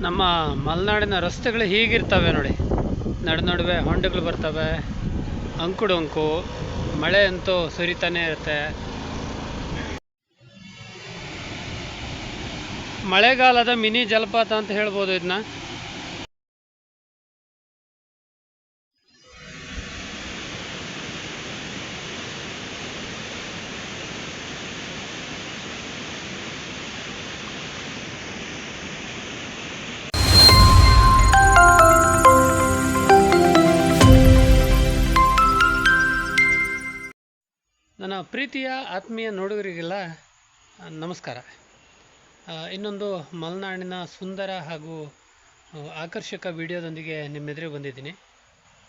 ನಮ್ಮ ಮಲೆನಾಡಿನ ರಸ್ತೆಗಳು ಹೀಗಿರ್ತವೆ ನೋಡಿ. ನಡು ನಡುವೆ ಹೊಂಡಗಳು ಬರ್ತವೆ. ಅಂಕುಡೊಂಕು ಮಳೆ ಅಂತೂ ಸುರಿತಾನೆ ಇರುತ್ತೆ. ಮಳೆಗಾಲದ ಮಿನಿ ಜಲಪಾತ ಅಂತ ಹೇಳ್ಬೋದು ಇದನ್ನ. ಪ್ರೀತಿಯ ಆತ್ಮೀಯ ನೋಡುಗರಿಗೆಲ್ಲ ನಮಸ್ಕಾರ. ಇನ್ನೊಂದು ಮಲೆನಾಡಿನ ಸುಂದರ ಹಾಗೂ ಆಕರ್ಷಕ ವಿಡಿಯೋದೊಂದಿಗೆ ನಿಮ್ಮೆದುರಿಗೆ ಬಂದಿದ್ದೀನಿ.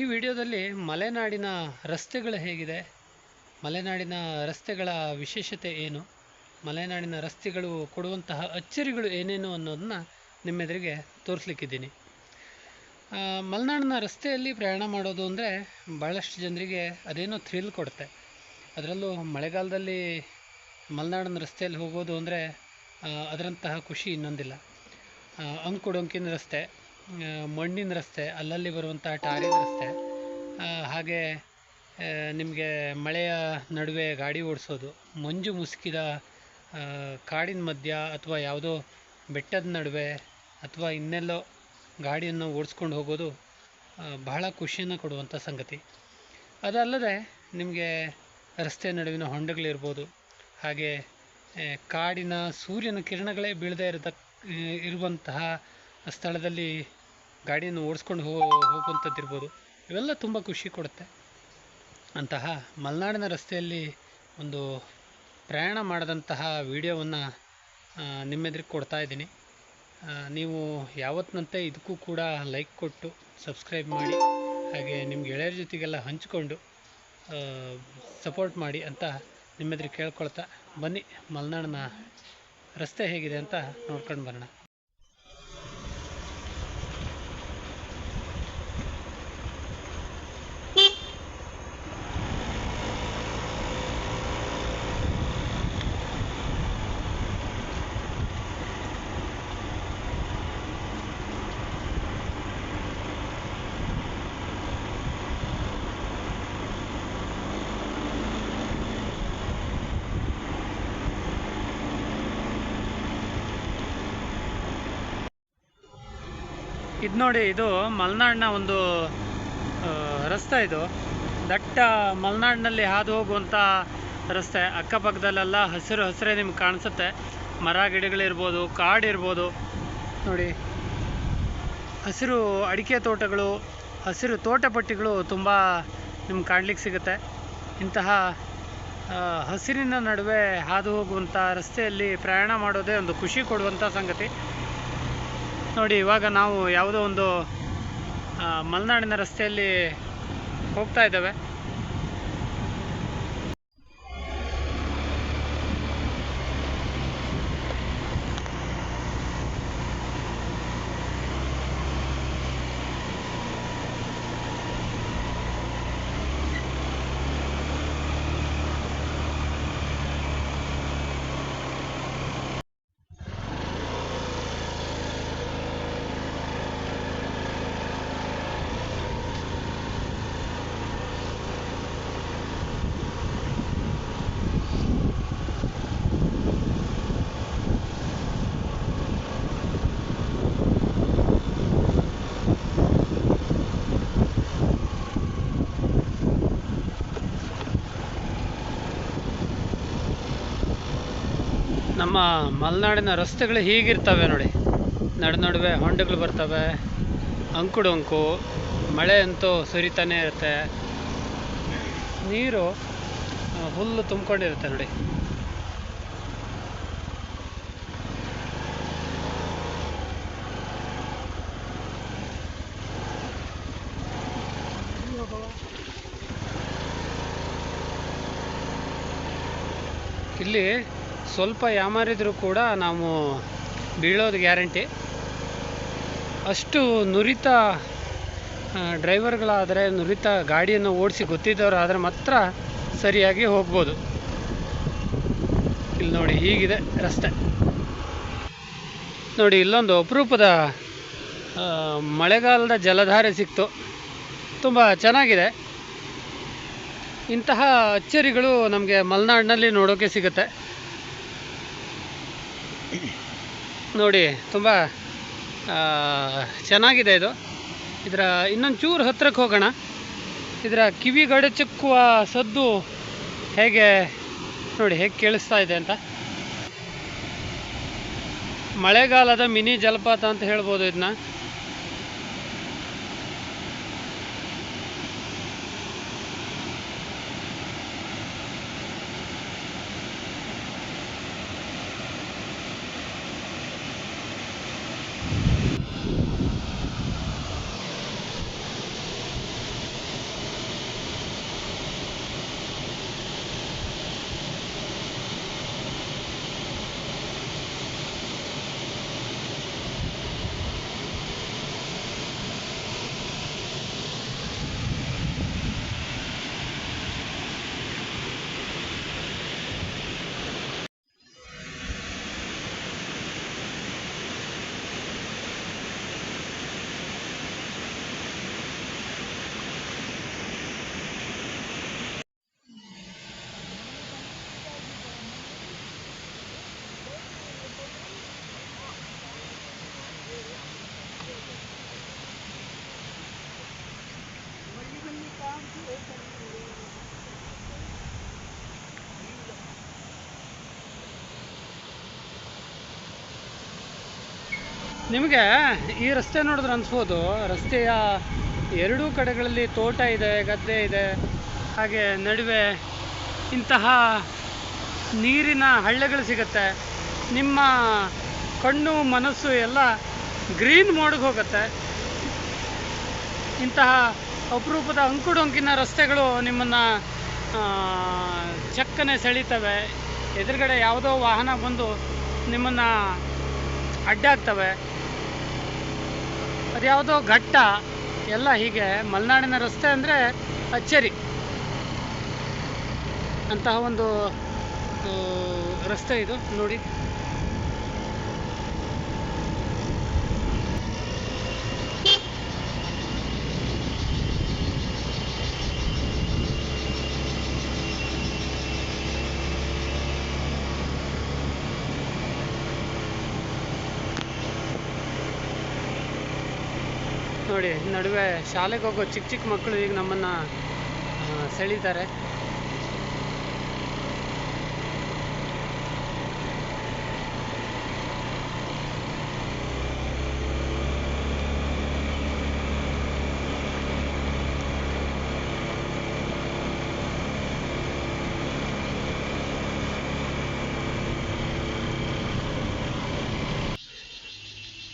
ಈ ವಿಡಿಯೋದಲ್ಲಿ ಮಲೆನಾಡಿನ ರಸ್ತೆಗಳು ಹೇಗಿದೆ, ಮಲೆನಾಡಿನ ರಸ್ತೆಗಳ ವಿಶೇಷತೆ ಏನು, ಮಲೆನಾಡಿನ ರಸ್ತೆಗಳು ಕೊಡುವಂತಹ ಅಚ್ಚರಿಗಳು ಏನೇನು ಅನ್ನೋದನ್ನ ನಿಮ್ಮೆದುರಿಗೆ ತೋರಿಸ್ಲಿಕ್ಕಿದ್ದೀನಿ. ಮಲೆನಾಡಿನ ರಸ್ತೆಯಲ್ಲಿ ಪ್ರಯಾಣ ಮಾಡೋದು ಅಂದರೆ ಭಾಳಷ್ಟು ಜನರಿಗೆ ಅದೇನೋ ಥ್ರಿಲ್ ಕೊಡುತ್ತೆ. ಅದರಲ್ಲೂ ಮಳೆಗಾಲದಲ್ಲಿ ಮಲೆನಾಡಿನ ರಸ್ತೆಯಲ್ಲಿ ಹೋಗೋದು ಅಂದರೆ ಅದರಂತಹ ಖುಷಿ ಇನ್ನೊಂದಿಲ್ಲ. ಅಂಕುಡೊಂಕಿನ ರಸ್ತೆ ಮಣ್ಣಿನ ರಸ್ತೆ, ಅಲ್ಲಲ್ಲಿ ಬರುವಂತಹ ಟಾರಿನ ರಸ್ತೆ ಹಾಗೆ ನಿಮಗೆ ಮಳೆಯ ನಡುವೆ ಗಾಡಿ ಓಡಿಸೋದು, ಮಂಜು ಮುಸುಕಿದ ಕಾಡಿನ ಮಧ್ಯ ಅಥವಾ ಯಾವುದೋ ಬೆಟ್ಟದ ನಡುವೆ ಅಥವಾ ಇನ್ನೆಲ್ಲೋ ಗಾಡಿಯನ್ನು ಓಡಿಸ್ಕೊಂಡು ಹೋಗೋದು ಬಹಳ ಖುಷಿಯನ್ನು ಕೊಡುವಂಥ ಸಂಗತಿ. ಅದಲ್ಲದೆ ನಿಮಗೆ ರಸ್ತೆ ನಡುವಿನ ಹೊಂಡಗಳಿರ್ಬೋದು. ಹಾಗೆ ಕಾಡಿನ ಸೂರ್ಯನ ಕಿರಣಗಳೇ ಬೀಳದೇ ಇರತ ಇರುವಂತಹ ಸ್ಥಳದಲ್ಲಿ ಗಾಡಿಯನ್ನು ಓಡಿಸ್ಕೊಂಡು ಹೋ, ಹೋಗುವಂಥದ್ದಿರ್ಬೋದು. ಇವೆಲ್ಲ ತುಂಬ ಖುಷಿ ಕೊಡುತ್ತೆ. ಅಂತಹ ಮಲೆನಾಡಿನ ರಸ್ತೆಯಲ್ಲಿ ಒಂದು ಪ್ರಯಾಣ ಮಾಡಿದಂತಹ ವಿಡಿಯೋವನ್ನು ನಿಮ್ಮೆದುರಿಗೆ ಕೊಡ್ತಾ ಇದ್ದೀನಿ. ನೀವು ಯಾವತ್ತಿನಂತೆ ಇದಕ್ಕೂ ಕೂಡ ಲೈಕ್ ಕೊಟ್ಟು ಸಬ್ಸ್ಕ್ರೈಬ್ ಮಾಡಿ, ಹಾಗೆ ನಿಮ್ಮ ಗೆಳೆಯರ ಜೊತೆಗೆಲ್ಲ ಹಂಚಿಕೊಂಡು ಸಪೋರ್ಟ್ ಮಾಡಿ ಅಂತ ನಿಮ್ಮೆದುರಿಗೆ ಕೇಳ್ಕೊಳ್ತಾ ಬನ್ನಿ ಮಲೆನಾಡಿನ ರಸ್ತೆ ಹೇಗಿದೆ ಅಂತ ನೋಡ್ಕೊಂಡು ಬರೋಣ. ಇದು ನೋಡಿ, ಇದು ಮಲೆನಾಡಿನ ಒಂದು ರಸ್ತೆ ಇದು. ದಟ್ಟ ಮಲೆನಾಡಿನಲ್ಲಿ ಹಾದು ಹೋಗುವಂಥ ರಸ್ತೆ. ಅಕ್ಕಪಕ್ಕದಲ್ಲೆಲ್ಲ ಹಸಿರು ಹಸಿರೇ ನಿಮ್ಗೆ ಕಾಣಿಸುತ್ತೆ. ಮರ ಗಿಡಗಳಿರ್ಬೋದು ಕಾಡಿರ್ಬೋದು ನೋಡಿ, ಹಸಿರು ಅಡಿಕೆ ತೋಟಗಳು, ಹಸಿರು ತೋಟಪಟ್ಟಿಗಳು ತುಂಬ ನಿಮ್ಗೆ ಕಾಣ್ಲಿಕ್ಕೆ ಸಿಗುತ್ತೆ. ಇಂತಹ ಹಸಿರಿನ ನಡುವೆ ಹಾದು ಹೋಗುವಂಥ ರಸ್ತೆಯಲ್ಲಿ ಪ್ರಯಾಣ ಮಾಡೋದೇ ಒಂದು ಖುಷಿ ಕೊಡುವಂಥ ಸಂಗತಿ. ನೋಡಿ ಇವಾಗ ನಾವು ಯಾವುದೋ ಒಂದು ಮಲೆನಾಡಿನ ರಸ್ತೆಯಲ್ಲಿ ಹೋಗ್ತಾ ಇದ್ದೇವೆ. ನಮ್ಮ ಮಲೆನಾಡಿನ ರಸ್ತೆಗಳು ಹೀಗಿರ್ತವೆ ನೋಡಿ. ನಡು ನಡುವೆ ಹೊಂಡಗಳು ಬರ್ತವೆ. ಅಂಕುಡೊಂಕು ಮಳೆ ಅಂತೂ ಸುರಿತಾನೆ ಇರುತ್ತೆ. ನೀರು ಹುಲ್ಲು ತುಂಬಿಕೊಂಡಿರುತ್ತೆ ನೋಡಿ. ಇಲ್ಲಿ ಸ್ವಲ್ಪ ಯಾಮಾರಿದ್ರು ಕೂಡ ನಾವು ಬೀಳೋದು ಗ್ಯಾರಂಟಿ. ಅಷ್ಟು ನುರಿತ ಡ್ರೈವರ್ಗಳಾದರೆ ನುರಿತ ಗಾಡಿಯನ್ನು ಓಡಿಸಿ ಗೊತ್ತಿದ್ದವರಾದರೆ ಮಾತ್ರ ಸರಿಯಾಗಿ ಹೋಗ್ಬೋದು. ಇಲ್ಲಿ ನೋಡಿ ಹೀಗಿದೆ ರಸ್ತೆ. ನೋಡಿ ಇಲ್ಲೊಂದು ಅಪರೂಪದ ಮಳೆಗಾಲದ ಜಲಧಾರೆ ಸಿಕ್ತು. ತುಂಬ ಚೆನ್ನಾಗಿದೆ. ಇಂತಹ ಅಚ್ಚರಿಗಳು ನಮಗೆ ಮಲೆನಾಡಿನಲ್ಲಿ ನೋಡೋಕ್ಕೆ ಸಿಗುತ್ತೆ. ನೋಡಿ, ತುಂಬ ಚೆನ್ನಾಗಿದೆ ಇದು. ಇದರ ಇನ್ನೊಂದು ಚೂರು ಹತ್ತಿರಕ್ಕೆ ಹೋಗೋಣ. ಇದರ ಕಿವಿ ಗಡಚಕ್ಕುವ ಸದ್ದು ಹೇಗೆ, ನೋಡಿ, ಹೇಗೆ ಕೇಳಿಸ್ತಾ ಇದೆ ಅಂತ. ಮಳೆಗಾಲದ ಮಿನಿ ಜಲಪಾತ ಅಂತ ಹೇಳ್ಬೋದು ಇದನ್ನ. ನಿಮಗೆ ಈ ರಸ್ತೆ ನೋಡಿದ್ರೆ ಅನ್ಸ್ಬೋದು. ರಸ್ತೆಯ ಎರಡೂ ಕಡೆಗಳಲ್ಲಿ ತೋಟ ಇದೆ, ಗದ್ದೆ ಇದೆ, ಹಾಗೆ ನಡುವೆ ಇಂತಹ ನೀರಿನ ಹಳ್ಳೆಗಳು ಸಿಗುತ್ತೆ. ನಿಮ್ಮ ಕಣ್ಣು, ಮನಸ್ಸು ಎಲ್ಲ ಗ್ರೀನ್ ಮೋಡ್ಗೆ ಹೋಗುತ್ತೆ. ಇಂತಹ ಅಪರೂಪದ ಅಂಕುಡೊಂಕಿನ ರಸ್ತೆಗಳು ನಿಮ್ಮನ್ನು ಚಕ್ಕನೆ ಸೆಳೀತವೆ. ಎದುರುಗಡೆ ಯಾವುದೋ ವಾಹನ ಬಂದು ನಿಮ್ಮನ್ನು ಅಡ್ಡಾಗ್ತವೆ. ಅದ್ಯಾವುದೋ ಘಟ್ಟ ಎಲ್ಲ ಹೀಗೆ ಮಲೆನಾಡಿನ ರಸ್ತೆ ಅಂದರೆ ಅಚ್ಚರಿ. ಅಂತಹ ಒಂದು ರಸ್ತೆ ಇದು ನೋಡಿ ನೋಡಿ ನಡುವೆ ಶಾಲೆಗೆ ಹೋಗೋ ಚಿಕ್ಕ ಚಿಕ್ಕ ಮಕ್ಕಳು ಈಗ ನಮ್ಮನ್ನು ಸೆಳೀತಾರೆ.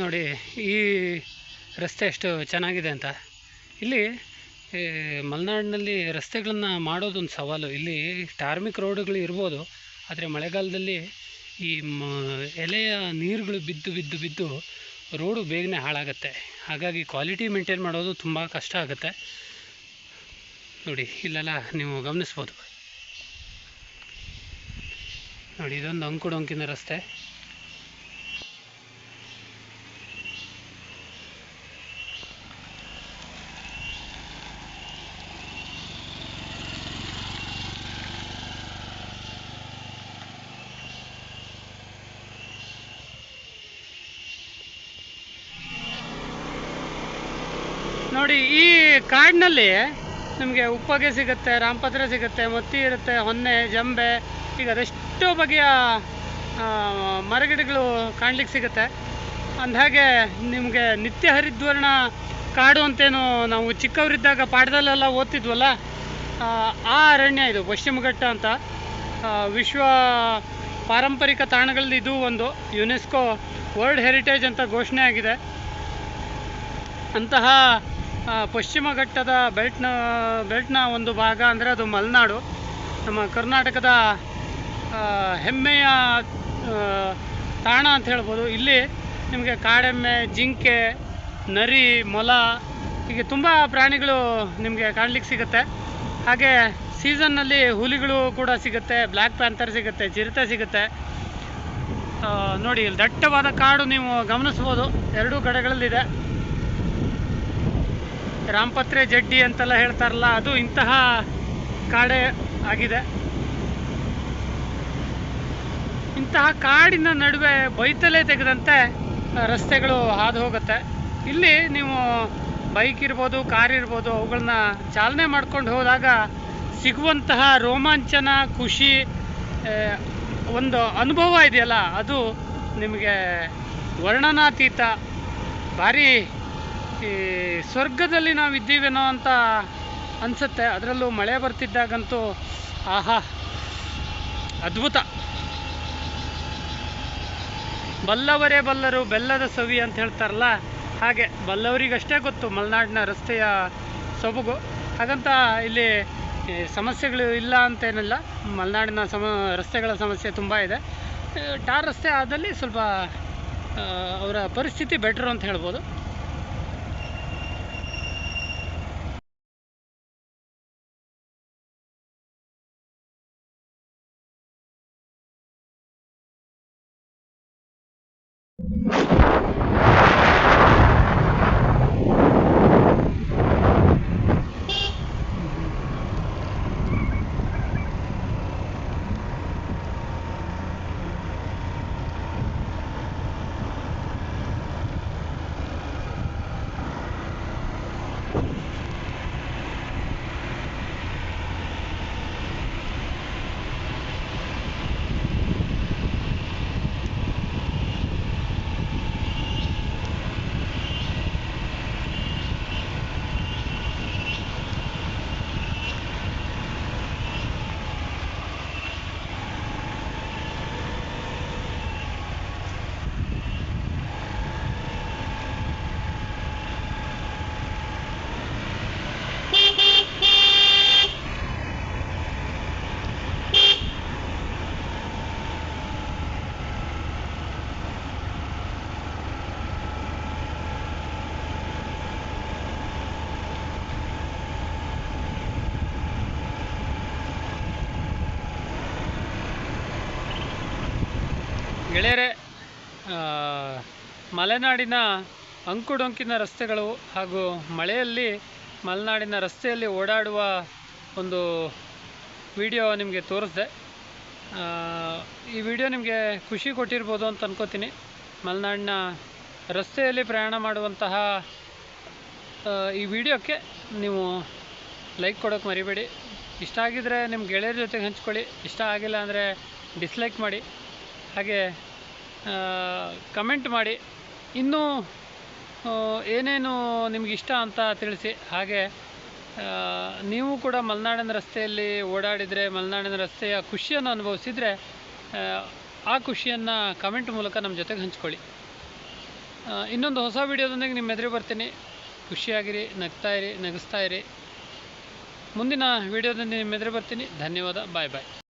ನೋಡಿ ಈ ರಸ್ತೆ ಎಷ್ಟು ಚೆನ್ನಾಗಿದೆ ಅಂತ. ಇಲ್ಲಿ ಮಲೆನಾಡಿನಲ್ಲಿ ರಸ್ತೆಗಳನ್ನು ಮಾಡೋದೊಂದು ಸವಾಲು. ಇಲ್ಲಿ ಟಾರ್ಮಿಕ್ ರೋಡುಗಳು ಇರ್ಬೋದು, ಆದರೆ ಮಳೆಗಾಲದಲ್ಲಿ ಈ ಮ, ಎಲೆಯ ನೀರುಗಳು ಬಿದ್ದು ಬಿದ್ದು ಬಿದ್ದು ರೋಡು ಬೇಗನೆ ಹಾಳಾಗುತ್ತೆ. ಹಾಗಾಗಿ ಕ್ವಾಲಿಟಿ ಮೇಂಟೈನ್ ಮಾಡೋದು ತುಂಬ ಕಷ್ಟ ಆಗುತ್ತೆ. ನೋಡಿ, ಇಲ್ಲೆಲ್ಲ ನೀವು ಗಮನಿಸ್ಬೋದು. ನೋಡಿ, ಇದೊಂದು ಅಂಕುಡೊಂಕಿನ ರಸ್ತೆ ನೋಡಿ ಈ ಕಾಡಿನಲ್ಲಿ ನಿಮಗೆ ಉಪ್ಪಗೆ ಸಿಗುತ್ತೆ ರಾಮಪತ್ರ ಸಿಗುತ್ತೆ ಮತ್ತಿ ಇರುತ್ತೆ ಹೊನ್ನೆ ಜಂಬೆ ಈಗ ಅದೆಷ್ಟೋ ಬಗೆಯ ಮರಗಿಡಗಳು ಕಾಣ್ಲಿಕ್ಕೆ ಸಿಗುತ್ತೆ. ಅಂದಹಾಗೆ ನಿಮಗೆ ನಿತ್ಯ ಹರಿದ್ವರ್ಣ ಕಾಡು ಅಂತೇನು ನಾವು ಚಿಕ್ಕವರಿದ್ದಾಗ ಪಾಠದಲ್ಲೆಲ್ಲ ಓದ್ತಿದ್ವಲ್ಲ ಆ, ಅರಣ್ಯ ಇದು ಪಶ್ಚಿಮಘಟ್ಟ ಅಂತ. ವಿಶ್ವ ಪಾರಂಪರಿಕ ತಾಣಗಳಲ್ಲಿ ಇದು ಒಂದು ಯುನೆಸ್ಕೋ ವರ್ಲ್ಡ್ ಹೆರಿಟೇಜ್ ಅಂತ ಘೋಷಣೆ ಆಗಿದೆ. ಅಂತಹ ಪಶ್ಚಿಮ ಘಟ್ಟದ ಬೆಲ್ಟ್ನ ಬೆಲ್ಟ್ನ ಒಂದು ಭಾಗ ಅಂದರೆ ಅದು ಮಲೆನಾಡು. ನಮ್ಮ ಕರ್ನಾಟಕದ ಹೆಮ್ಮೆಯ ತಾಣ ಅಂತ ಹೇಳ್ಬೋದು. ಇಲ್ಲಿ ನಿಮಗೆ ಕಾಡೆಮ್ಮೆ, ಜಿಂಕೆ, ನರಿ, ಮೊಲ, ಹೀಗೆ ತುಂಬ ಪ್ರಾಣಿಗಳು ನಿಮಗೆ ಕಾಣ್ಲಿಕ್ಕೆ ಸಿಗುತ್ತೆ. ಹಾಗೆ ಸೀಸನ್ನಲ್ಲಿ ಹುಲಿಗಳು ಕೂಡ ಸಿಗುತ್ತೆ, ಬ್ಲ್ಯಾಕ್ ಪ್ಯಾಂಥರ್ ಸಿಗುತ್ತೆ, ಚಿರತೆ ಸಿಗುತ್ತೆ. ನೋಡಿ, ಇಲ್ಲಿ ದಟ್ಟವಾದ ಕಾಡು ನೀವು ಗಮನಿಸ್ಬೋದು. ಎರಡೂ ಕಡೆಗಳಲ್ಲಿದೆ. ರಾಮಪತ್ರೆ ಜಡ್ಡಿ ಅಂತೆಲ್ಲ ಹೇಳ್ತಾರಲ್ಲ, ಅದು ಇಂತಹ ಕಾಡೆ ಆಗಿದೆ. ಇಂತಹ ಕಾಡಿನ ನಡುವೆ ಬೈತಲೆ ತೆಗೆದಂತೆ ರಸ್ತೆಗಳು ಹಾದು ಹೋಗುತ್ತೆ. ಇಲ್ಲಿ ನೀವು ಬೈಕ್ ಇರ್ಬೋದು, ಕಾರ್ ಇರ್ಬೋದು ಅವುಗಳನ್ನ ಚಾಲನೆ ಮಾಡ್ಕೊಂಡು ಹೋದಾಗ ಸಿಗುವಂತಹ ರೋಮಾಂಚನ, ಖುಷಿ ಒಂದು ಅನುಭವ ಇದೆಯಲ್ಲ, ಅದು ನಿಮಗೆ ವರ್ಣನಾತೀತ, ಭಾರಿ ಈ ಸ್ವರ್ಗದಲ್ಲಿ ನಾವು ಇದ್ದೀವೇನೋ ಅಂತ ಅನಿಸುತ್ತೆ. ಅದರಲ್ಲೂ ಮಳೆ ಬರ್ತಿದ್ದಾಗಂತೂ ಆಹಾ, ಅದ್ಭುತ. ಬಲ್ಲವರೇ ಬಲ್ಲರು, ಬೆಲ್ಲದ ಸವಿ ಅಂತ ಹೇಳ್ತಾರಲ್ಲ, ಹಾಗೆ ಬಲ್ಲವರಿಗಷ್ಟೇ ಗೊತ್ತು ಮಲೆನಾಡಿನ ರಸ್ತೆಯ ಸೊಬಗು. ಹಾಗಂತ ಇಲ್ಲಿ ಸಮಸ್ಯೆಗಳು ಇಲ್ಲ ಅಂತೇನಿಲ್ಲ. ಮಲೆನಾಡಿನ ಸಮ, ರಸ್ತೆಗಳ ಸಮಸ್ಯೆ ತುಂಬ ಇದೆ. ಟಾರ್ ರಸ್ತೆ ಆದಲ್ಲಿ ಸ್ವಲ್ಪ ಅವರ ಪರಿಸ್ಥಿತಿ ಬೆಟ್ರು ಅಂತ ಹೇಳ್ಬೋದು. ಗೆಳೆಯರೆ ಮಲೆನಾಡಿನ ಅಂಕುಡೊಂಕಿನ ರಸ್ತೆಗಳು ಹಾಗೂ ಮಳೆಯಲ್ಲಿ ಮಲೆನಾಡಿನ ರಸ್ತೆಯಲ್ಲಿ ಓಡಾಡುವ ಒಂದು ವಿಡಿಯೋ ನಿಮಗೆ ತೋರಿಸಿದೆ. ಈ ವಿಡಿಯೋ ನಿಮಗೆ ಖುಷಿ ಕೊಟ್ಟಿರ್ಬೋದು ಅಂತ ಅನ್ಕೋತೀನಿ. ಮಲೆನಾಡಿನ ರಸ್ತೆಯಲ್ಲಿ ಪ್ರಯಾಣ ಮಾಡುವಂತಹ ಈ ವಿಡಿಯೋಕ್ಕೆ ನೀವು ಲೈಕ್ ಕೊಡೋಕೆ ಮರಿಬೇಡಿ. ಇಷ್ಟ ಆಗಿದ್ದರೆ ನಿಮ್ಮ ಗೆಳೆಯರ ಜೊತೆಗೆ ಹಂಚ್ಕೊಳ್ಳಿ. ಇಷ್ಟ ಆಗಿಲ್ಲ ಅಂದರೆ ಡಿಸ್ಲೈಕ್ ಮಾಡಿ. ಹಾಗೆ ಕಮೆಂಟ್ ಮಾಡಿ. ಇನ್ನೂ ಏನೇನು ನಿಮ್ಗೆ ಇಷ್ಟ ಅಂತ ತಿಳಿಸಿ. ಹಾಗೆ ನೀವು ಕೂಡ ಮಲೆನಾಡಿನ ರಸ್ತೆಯಲ್ಲಿ ಓಡಾಡಿದರೆ ಮಲೆನಾಡಿನ ರಸ್ತೆಯ ಖುಷಿಯನ್ನು ಅನುಭವಿಸಿದರೆ ಆ, ಆ ಖುಷಿಯನ್ನು ಕಮೆಂಟ್ ಮೂಲಕ ನಮ್ಮ ಜೊತೆಗೆ ಹಂಚ್ಕೊಳ್ಳಿ. ಇನ್ನೊಂದು ಹೊಸ ವಿಡಿಯೋದೊಂದಿಗೆ ನಿಮ್ಮ ಎದುರು ಬರ್ತೀನಿ. ಖುಷಿಯಾಗಿರಿ ನಗ್ತಾ ಇರಿ ನಗಿಸ್ತಾ ಇರಿ. ಮುಂದಿನ ವಿಡಿಯೋದಲ್ಲಿ ನಿಮ್ಮ ಎದುರು ಬರ್ತೀನಿ. ಧನ್ಯವಾದ. ಬಾಯ್ ಬಾಯ್